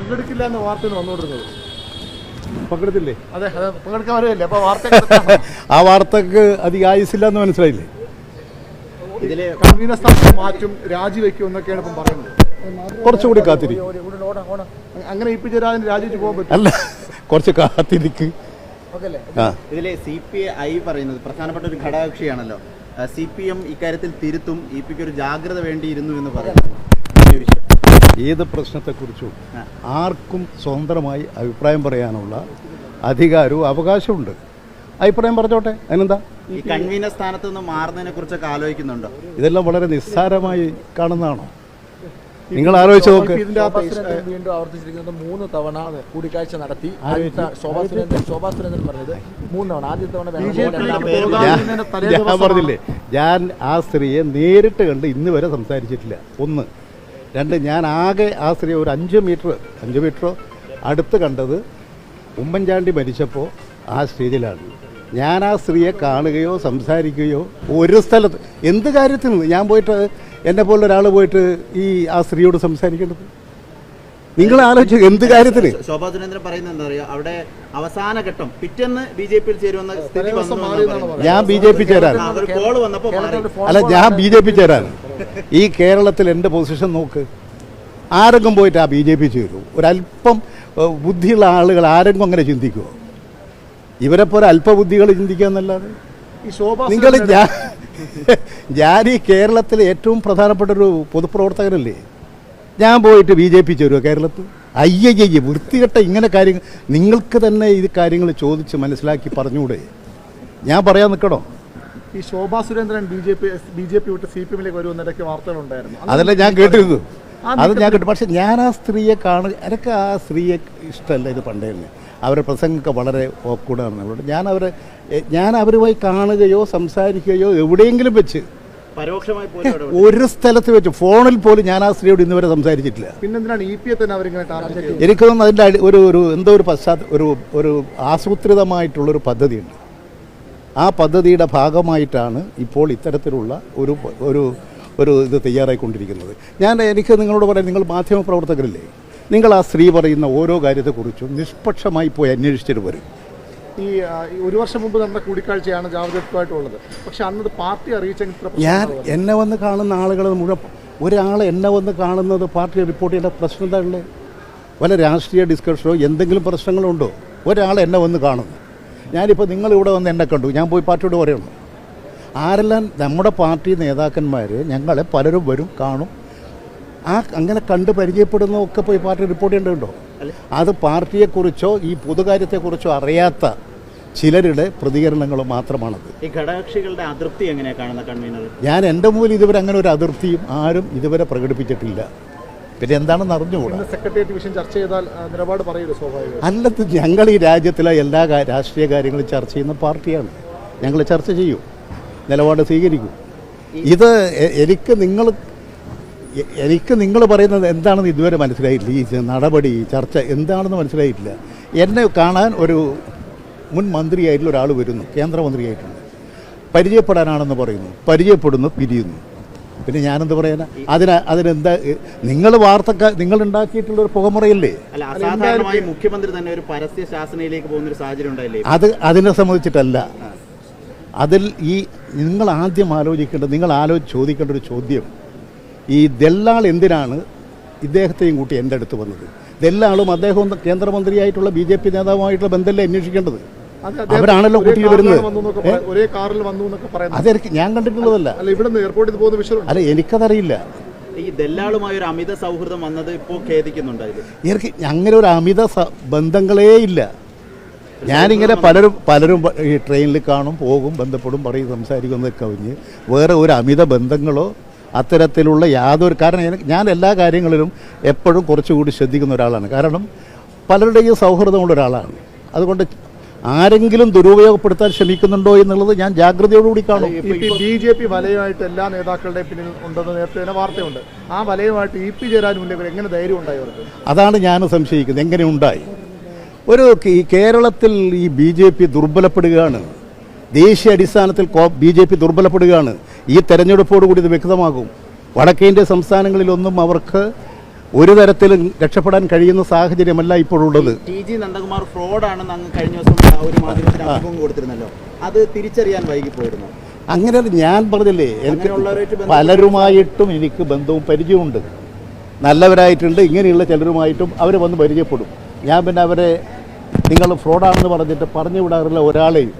പങ്കെടുക്കില്ല എന്ന വാർത്തയാണ് വന്നുകൊണ്ടിരുന്നത്. പങ്കെടുത്തില്ലേ? അതെ അതെ പങ്കെടുക്കാൻ വരികയല്ലേ അപ്പൊ വാർത്ത ആ വാർത്തക്ക് അധികം ആയുസില്ല എന്ന് മനസ്സിലായില്ലേ? ഇതിലെ കൺവീനർ സ്ഥാനം മാറ്റും രാജിവെക്കും എന്നൊക്കെയാണ് ഇപ്പം പറയുന്നത്. കുറച്ചുകൂടി കാത്തിരി. അങ്ങനെ ഇ പി ജയരാജൻ രാജിവെച്ച് പോകാൻ പറ്റും അല്ല കുറച്ച് കാത്തിരിക്ക്. ഓക്കെ അല്ലേ? ആ. ഇതിലെ സി പി ഐ പറയുന്നത് പ്രധാനപ്പെട്ട ഒരു ഘടകകക്ഷിയാണല്ലോ. സി പി എം ഇക്കാര്യത്തിൽ തിരുത്തും ഇ പിക്ക് ഒരു ജാഗ്രത വേണ്ടിയിരുന്നു എന്ന് പറയുന്നു. വിഷയം. ഏത് പ്രശ്നത്തെക്കുറിച്ചും ആർക്കും സ്വതന്ത്രമായി അഭിപ്രായം പറയാനുള്ള അധികാരവും അവകാശമുണ്ട് അഭിപ്രായം പറഞ്ഞോട്ടെ അതിനെന്താ? ഈ കൺവീനർ സ്ഥാനത്ത് നിന്ന് മാറുന്നതിനെ കുറിച്ചൊക്കെ ആലോചിക്കുന്നുണ്ടോ? ഇതെല്ലാം വളരെ നിസ്സാരമായി കാണുന്നതാണോ? നിങ്ങൾ ആലോചിച്ചു നോക്ക്. വീണ്ടും ആവർത്തിച്ചിരിക്കുന്നത് മൂന്ന് തവണ കൂടിക്കാഴ്ച നടത്തി. ആലോചിച്ച് ആദ്യത്തെ ശോഭാ സുരേന്ദ്രൻ ശോഭാ സുരേന്ദ്രൻ പറഞ്ഞത് മൂന്ന് തവണ. ആദ്യ തവണ ഞാൻ പറഞ്ഞില്ലേ ഞാൻ ആ സ്ത്രീയെ നേരിട്ട് കണ്ട് ഇന്ന് വരെ സംസാരിച്ചിട്ടില്ല. ഒന്ന് രണ്ട് ഞാൻ ആകെ ആ സ്ത്രീ ഒരു അഞ്ച് മീറ്റർ അഞ്ച് മീറ്ററോ അടുത്ത് കണ്ടത് ഉമ്മൻചാണ്ടി മരിച്ചപ്പോൾ ആ സ്റ്റേജിലാണ്. ഞാൻ ആ സ്ത്രീയെ കാണുകയോ സംസാരിക്കുകയോ ഒരു സ്ഥലത്ത് എന്ത് കാര്യത്തിൽ നിന്ന്? ഞാൻ പോയിട്ട് എന്നെ പോലെ ഒരാൾ പോയിട്ട് ഈ ആ സ്ത്രീയോട് സംസാരിക്കേണ്ടത്? നിങ്ങൾ ആലോചിച്ചു എന്ത് കാര്യത്തിന് ശോഭാ സുരേന്ദ്രൻ പറയുന്നത് എന്താ പറയുക അവിടെ അവസാന ഘട്ടം പിറ്റേന്ന് ബി ജെ പിയിൽ ചേരുമെന്ന സ്ഥിതി. ഞാൻ ബി ജെ പി ചേരാൻ അല്ല ഞാൻ ബി ജെ പി ചേരാൻ ഈ കേരളത്തിൽ എന്റെ പൊസിഷൻ നോക്ക്. ആരെങ്കിലും പോയിട്ട് ആ ബി ജെ പി ചേരൂ. ഒരല്പം ബുദ്ധിയുള്ള ആളുകൾ ആരെങ്കിലും അങ്ങനെ ചിന്തിക്കുമോ ഇവരെ പോലെ അല്പബുദ്ധികൾ ചിന്തിക്കാന്നല്ലാതെ ഈ ശോഭാ നിങ്ങൾ ഞാൻ ഞാൻ ഈ കേരളത്തിലെ ഏറ്റവും പ്രധാനപ്പെട്ട ഒരു പൊതുപ്രവർത്തകനല്ലേ? ഞാൻ പോയിട്ട് ബി ജെ പി ചേരുമോ കേരളത്തിൽ? അയ്യയ്യ വൃത്തികെട്ട ഇങ്ങനെ കാര്യങ്ങൾ നിങ്ങൾക്ക് തന്നെ ഈ കാര്യങ്ങൾ ചോദിച്ച് മനസ്സിലാക്കി പറഞ്ഞുകൂടെ? ഞാൻ പറയാൻ നിൽക്കണോ ഈ Shobha Surendran B J P B J P വിട്ട് സി പി എമ്മിലേക്ക് വരുമെന്നിടയ്ക്ക് വാർത്തകളുണ്ടായിരുന്നു. അതല്ല ഞാൻ കേട്ടിരുന്നു അത് ഞാൻ കേട്ടു. പക്ഷെ ഞാൻ ആ സ്ത്രീയെ കാണുക എനിക്ക് ആ സ്ത്രീയെ ഇഷ്ടമല്ല ഇത് പണ്ടേ തന്നെ. അവരുടെ പ്രസംഗമൊക്കെ വളരെ ഓക്കൂടാണ് അവരോട്. ഞാൻ അവരെ ഞാൻ അവരുമായി കാണുകയോ സംസാരിക്കുകയോ എവിടെയെങ്കിലും വെച്ച് ഒരു സ്ഥലത്ത് വെച്ച് ഫോണിൽ പോലും ഞാൻ ആ സ്ത്രീയോട് ഇന്നുവരെ സംസാരിച്ചിട്ടില്ല. എനിക്ക് തോന്നുന്നു അതിന്റെ ഒരു ഒരു എന്തോ ഒരു പശ്ചാത്തല ഒരു ഒരു ആസൂത്രിതമായിട്ടുള്ളൊരു പദ്ധതിയുണ്ട്. ആ പദ്ധതിയുടെ ഭാഗമായിട്ടാണ് ഇപ്പോൾ ഇത്തരത്തിലുള്ള ഒരു ഒരു ഒരു ഇത് തയ്യാറായിക്കൊണ്ടിരിക്കുന്നത്. ഞാൻ എനിക്ക് നിങ്ങളോട് പറയാം നിങ്ങൾ മാധ്യമപ്രവർത്തകരില്ലേ? നിങ്ങൾ ആ സ്ത്രീ പറയുന്ന ഓരോ കാര്യത്തെക്കുറിച്ചും നിഷ്പക്ഷമായി പോയി അന്വേഷിച്ചിട്ട് വരും. ഈ ഒരു വർഷം മുമ്പ് നടന്ന കൂടിക്കാഴ്ചയാണ് ജാവദേക്കറുമായിട്ടുള്ളത്. പക്ഷെ അന്നത് പാർട്ടി അറിയിച്ച ഞാൻ എന്നെ വന്ന് കാണുന്ന ആളുകൾ മുഴുവൻ ഒരാൾ എന്നെ വന്ന് കാണുന്നത് പാർട്ടി റിപ്പോർട്ട് ചെയ്യേണ്ട പ്രശ്നം എന്താ ഉള്ളത് വല്ല രാഷ്ട്രീയ ഡിസ്കഷനോ എന്തെങ്കിലും പ്രശ്നങ്ങളുണ്ടോ? ഒരാൾ എന്നെ വന്ന് കാണുന്നു. ഞാനിപ്പോൾ നിങ്ങളിവിടെ വന്ന് എന്നെ കണ്ടു. ഞാൻ പോയി പാർട്ടിയോട് പറയുള്ളൂ. ആരെല്ലാം നമ്മുടെ പാർട്ടി നേതാക്കന്മാർ ഞങ്ങളെ പലരും വരും കാണും. ആ അങ്ങനെ കണ്ട് പരിചയപ്പെടുന്നതൊക്കെ പോയി പാർട്ടി റിപ്പോർട്ട് ചെയ്യേണ്ടതുണ്ടോ? അത് പാർട്ടിയെക്കുറിച്ചോ ഈ പൊതുകാര്യത്തെക്കുറിച്ചോ അറിയാത്ത ചിലരുടെ പ്രതികരണങ്ങൾ മാത്രമാണത്. ഈ ഘടകകക്ഷികളുടെ അതിർത്തി എങ്ങനെയാണ് കാണുന്ന കൺവീനർ? ഞാൻ എന്റെ മുമ്പിൽ ഇതുവരെ അങ്ങനെ ഒരു അതിർത്തിയും ആരും ഇതുവരെ പ്രകടിപ്പിച്ചിട്ടില്ല. പിന്നെ എന്താണെന്ന് അറിഞ്ഞുകൂടാ സെക്രട്ടേറിയറ്റ് വിഷയം ചർച്ച ചെയ്താൽ നിലപാട് പറയൂലോ സ്വാഭാവികം. അല്ലത് ഞങ്ങൾ ഈ രാജ്യത്തിലെ എല്ലാ രാഷ്ട്രീയ കാര്യങ്ങളും ചർച്ച ചെയ്യുന്ന പാർട്ടിയാണ്. ഞങ്ങൾ ചർച്ച ചെയ്യൂ. നിലപാട് സ്വീകരിക്കും. ഇത് എനിക്ക് നിങ്ങൾ എനിക്ക് നിങ്ങൾ പറയുന്നത് എന്താണെന്ന് ഇതുവരെ മനസ്സിലായിട്ടില്ല. ഈ നടപടി ചർച്ച എന്താണെന്ന് മനസ്സിലായിട്ടില്ല. എന്നെ കാണാൻ ഒരു മുൻ മന്ത്രിയായിട്ടുള്ള ഒരാൾ വരുന്നു കേന്ദ്രമന്ത്രിയായിട്ടുണ്ട്. പരിചയപ്പെടാനാണെന്ന് പറയുന്നു. പരിചയപ്പെടുന്നു പിരിയുന്നു. പിന്നെ ഞാനെന്ത് പറയാനാ? അതിന് അതിനെന്താ നിങ്ങൾ വാർത്ത നിങ്ങൾ ഉണ്ടാക്കിയിട്ടുള്ള ഒരു പുകമുറയല്ലേ? മുഖ്യമന്ത്രി തന്നെ ഒരു പരസ്യ ശാസനയിലേക്ക് പോകുന്ന ഒരു സാഹചര്യം ഉണ്ടായില്ലേ? അത് അതിനെ സംബന്ധിച്ചിട്ടല്ല. അതിൽ ഈ നിങ്ങൾ ആദ്യം ആലോചിക്കേണ്ട നിങ്ങൾ ആലോചിച്ച് ചോദിക്കേണ്ട ഒരു ചോദ്യം. ഈ ദല്ലാൾ എന്തിനാണ് ഇദ്ദേഹത്തെയും കൂട്ടി എന്റെ അടുത്ത് വന്നത്? ദല്ലാളും അദ്ദേഹവും കേന്ദ്രമന്ത്രിയായിട്ടുള്ള ബി ജെ പി നേതാവുമായിട്ടുള്ള ബന്ധമല്ലേ അന്വേഷിക്കേണ്ടത്? അവരാണല്ലോ കൂട്ടിയിൽ വരുന്നത്. ഒരേ കാറിൽ വന്നു എന്നൊക്കെ പറയുന്നത്. അതെനിക്ക് ഞാൻ കണ്ടിട്ടുള്ളതല്ല. അല്ല ഇവിടെ നിന്ന് എയർപോർട്ടിൽ പോകുന്ന വിഷയം അല്ല എനിക്കതറിയില്ല. ഈ ദല്ലാളുമായി ഒരു അമിത സൗഹൃദം വന്നത് ഇപ്പോൾ ഖേദിക്കുന്നുണ്ട് എനിക്ക് അങ്ങനെ ഒരു അമിത ബന്ധങ്ങളേ ഇല്ല. ഞാനിങ്ങനെ പലരും പലരും ഈ ട്രെയിനിൽ കാണും പോകും ബന്ധപ്പെടും പറയും സംസാരിക്കുന്നതൊക്കെ കവിഞ്ഞ്. വേറെ ഒരു അമിത ബന്ധങ്ങളോ അത്തരത്തിലുള്ള യാതൊരു കാരണം എനിക്ക് ഞാൻ എല്ലാ കാര്യങ്ങളിലും എപ്പോഴും കുറച്ചുകൂടി ശ്രദ്ധിക്കുന്ന ഒരാളാണ്. കാരണം പലരുടെയും സൗഹൃദമുള്ള ഒരാളാണ്. അതുകൊണ്ട് ആരെങ്കിലും ദുരുപയോഗപ്പെടുത്താൻ ശ്രമിക്കുന്നുണ്ടോ എന്നുള്ളത് ഞാൻ ജാഗ്രതയോടുകൂടി കാണും. ബി ജെ പി വലയമായിട്ട് എല്ലാ നേതാക്കളുടെയും പിന്നിൽ ഉണ്ടെന്ന് നേരത്തെ തന്നെ വാർത്തയുണ്ട്. ആ വലയമായിട്ട് ഇ പി ജയരാജുമില്ലെങ്കിൽ എങ്ങനെ ധൈര്യം ഉണ്ടായി അവർക്ക്? അതാണ് ഞാൻ സംശയിക്കുന്നത്. എങ്ങനെ ഉണ്ടായി? ഒരു ഈ കേരളത്തിൽ ഈ ബി ജെ പി ദുർബലപ്പെടുകയാണ്. ദേശീയ അടിസ്ഥാനത്തിൽ ബി ജെ പി ദുർബലപ്പെടുകയാണ്. ഈ തെരഞ്ഞെടുപ്പോടുകൂടി ഇത് വ്യക്തമാകും. വടക്കേന്ത്യ സംസ്ഥാനങ്ങളിലൊന്നും അവർക്ക് ഒരു തരത്തിലും രക്ഷപ്പെടാൻ കഴിയുന്ന സാഹചര്യമല്ല ഇപ്പോൾ ഉള്ളത് ജി നന്ദകുമാർ ഫ്രോഡാണെന്ന് അങ്ങ് കഴിഞ്ഞ ദിവസം ഒരു മാധ്യമത്തിന് അഭിമുഖം കൊടുത്തിരുന്നല്ലോ. അത് തിരിച്ചറിയാൻ വൈകിപ്പോയിരുന്നു. അങ്ങനെ ഞാൻ പറഞ്ഞില്ലേ എനിക്ക് പലരുമായിട്ടും എനിക്ക് ബന്ധവും പരിചയമുണ്ട് നല്ലവരായിട്ടുണ്ട് ഇങ്ങനെയുള്ള ചിലരുമായിട്ടും അവർ വന്ന് പരിചയപ്പെടും. ഞാൻ പിന്നെ അവരെ നിങ്ങൾ ഫ്രോഡാണെന്ന് പറഞ്ഞിട്ട് പറഞ്ഞു വിടാറില്ല ഒരാളെയും.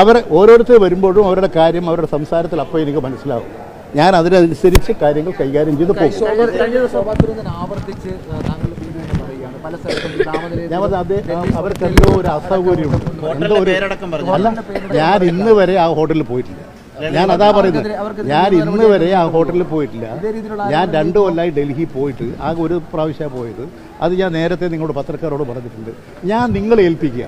അവർ ഓരോരുത്തർ വരുമ്പോഴും അവരുടെ കാര്യം അവരുടെ സംസാരത്തിൽ അപ്പോൾ എനിക്ക് മനസ്സിലാവും. ഞാൻ അതിനനുസരിച്ച് കാര്യങ്ങൾ കൈകാര്യം ചെയ്ത് പോകും. കഴിഞ്ഞ ദിവസം പത്രത്തിന് ആവർത്തിച്ച് ആ, താങ്കൾ പറയുകയാണ്. പല സ്ഥലത്തും ഈ ഞാൻ പറഞ്ഞത് അത് അവർക്ക് എന്തോ ഒരു അസൗകര്യമുണ്ട്. എന്തോ ഒരു പറഞ്ഞു. അല്ല ഞാൻ ഇന്ന് വരെ ആ ഹോട്ടലിൽ പോയിട്ടില്ല. ഞാൻ അതാ പറയുന്നത്. ഞാൻ ഇന്ന് വരെ ആ ഹോട്ടലിൽ പോയിട്ടില്ല. ഞാൻ രണ്ടു കൊല്ലമായി ഡൽഹി പോയിട്ട് ആ ഒരു പ്രാവശ്യമാണ് പോയത്. അത് ഞാൻ നേരത്തെ നിങ്ങളോട് പത്രക്കാരോട് പറഞ്ഞിട്ടുണ്ട്. ഞാൻ നിങ്ങളെ ഏൽപ്പിക്കുക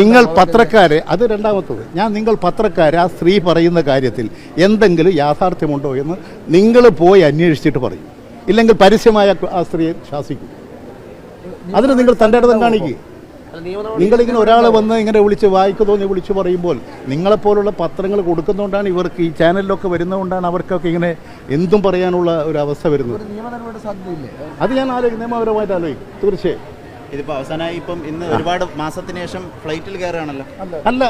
നിങ്ങൾ പത്രക്കാരെ അത് രണ്ടാമത്തത്. ഞാൻ നിങ്ങൾ പത്രക്കാരെ ആ സ്ത്രീ പറയുന്ന കാര്യത്തിൽ എന്തെങ്കിലും യാഥാർത്ഥ്യമുണ്ടോ എന്ന് നിങ്ങൾ പോയി അന്വേഷിച്ചിട്ട് പറയും. ഇല്ലെങ്കിൽ പരസ്യമായ ആ സ്ത്രീയെ ശാസിക്കും. അതിന് നിങ്ങൾ തന്റെ ഇടം കാണിക്കുക നിങ്ങളിങ്ങനെ ഒരാൾ വന്ന് ഇങ്ങനെ വിളിച്ച് വായിക്ക് തോന്നി വിളിച്ച് പറയുമ്പോൾ നിങ്ങളെപ്പോലുള്ള പത്രങ്ങൾ കൊടുക്കുന്നതുകൊണ്ടാണ് ഇവർക്ക് ഈ ചാനലിലൊക്കെ വരുന്നതുകൊണ്ടാണ് അവർക്കൊക്കെ ഇങ്ങനെ എന്തും പറയാനുള്ള ഒരു അവസ്ഥ വരുന്നത്. അത് ഞാൻ ആലോചിക്കും. നിയമപരമായിട്ട് ആലോചിക്കും. തീർച്ചയായും. ഇതിപ്പോ അവസാനമായി ഇപ്പം ഇന്ന് ഒരുപാട് മാസത്തിന് ശേഷം ഫ്ലൈറ്റിൽ കയറുകയാണല്ലോ. അല്ല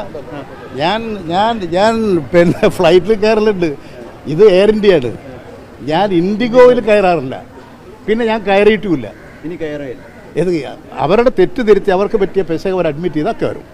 ഞാൻ ഞാൻ ഞാൻ പിന്നെ ഫ്ലൈറ്റിൽ കയറലുണ്ട്. ഇത് എയർ ഇന്ത്യയാണ് ഞാൻ ഇൻഡിഗോയിൽ കയറാറില്ല. പിന്നെ ഞാൻ കയറിയിട്ടുമില്ല. ഇനി കയറുകയില്ല. ഇത് അവരുടെ തെറ്റ് തിരുത്തി അവർക്ക് പറ്റിയ പെശക അവർ അഡ്മിറ്റ് ചെയ്താൽ കയറും.